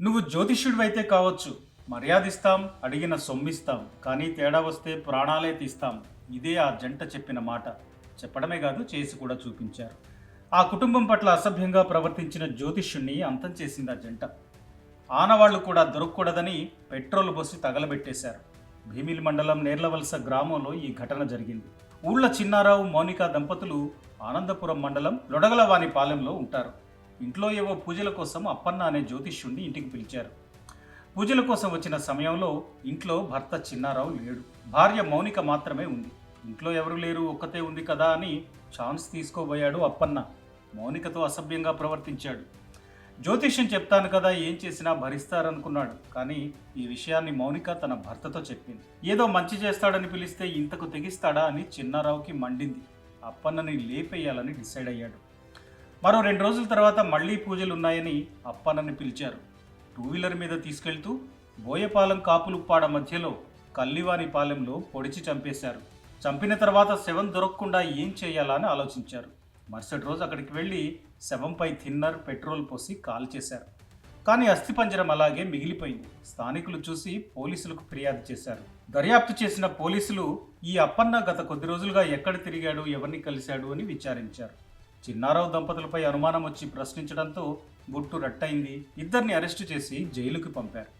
నువ్వు జ్యోతిష్యుడివైతే కావచ్చు. మర్యాదిస్తాం అడిగిన సొమ్మిస్తాం. కానీ తేడా వస్తే ప్రాణాలే తీస్తాం. ఇదే ఆ జంట చెప్పిన మాట. చెప్పడమే కాదు చేసి కూడా చూపించారు. ఆ కుటుంబం పట్ల అసభ్యంగా ప్రవర్తించిన జ్యోతిష్యుణ్ణి అంతం చేసింది ఆ జంట. ఆనవాళ్ళు కూడా దొరకకూడదని పెట్రోల్ బొసి తగలబెట్టేశారు. భీమిలి మండలం నేర్లవలస గ్రామంలో ఈ ఘటన జరిగింది. ఊళ్ళ చిన్నారావు మౌనిక దంపతులు ఆనందపురం మండలం లొడగలవానిపాలెంలో ఉంటారు. ఇంట్లో ఏవో పూజల కోసం అప్పన్న అనే జ్యోతిష్యుణ్ణి ఇంటికి పిలిచారు. పూజల కోసం వచ్చిన సమయంలో ఇంట్లో భర్త చిన్నారావు లేడు. భార్య మౌనిక మాత్రమే ఉంది. ఇంట్లో ఎవరు లేరు ఒక్కతే ఉంది కదా అని ఛాన్స్ తీసుకోబోయాడు అప్పన్న. మౌనికతో అసభ్యంగా ప్రవర్తించాడు. జ్యోతిష్యం చెప్తాను కదా ఏం చేసినా భరిస్తారనుకున్నాడు. కానీ ఈ విషయాన్ని మౌనిక తన భర్తతో చెప్పింది. ఏదో మంచి చేస్తాడని పిలిస్తే ఇంతకు తెగిస్తాడా అని చిన్నారావుకి మండింది. అప్పన్నని లేపేయాలని డిసైడ్ అయ్యాడు. మరో రెండు రోజుల తర్వాత మళ్ళీ పూజలు ఉన్నాయని అప్పన్నని పిలిచారు. టూ వీలర్ మీద తీసుకెళ్తూ బోయపాలెం కాపులుప్పాడ మధ్యలో కల్లివాని పాలెంలో పొడిచి చంపేశారు. చంపిన తర్వాత శవం దొరకకుండా ఏం చేయాలని ఆలోచించారు. మరుసటి రోజు అక్కడికి వెళ్ళి శవంపై థిన్నర్ పెట్రోల్ పోసి కాల్ చేశారు. కానీ అస్థిపంజరం అలాగే మిగిలిపోయింది. స్థానికులు చూసి పోలీసులకు ఫిర్యాదు చేశారు. దర్యాప్తు చేసిన పోలీసులు ఈ అప్పన్న గత కొద్ది రోజులుగా ఎక్కడ తిరిగాడు ఎవరిని కలిశాడు అని విచారించారు. చిన్నారావు దంపతులపై అనుమానం వచ్చి ప్రశ్నించడంతో గుట్టు రట్టయింది. ఇద్దరిని అరెస్టు చేసి జైలుకి పంపారు.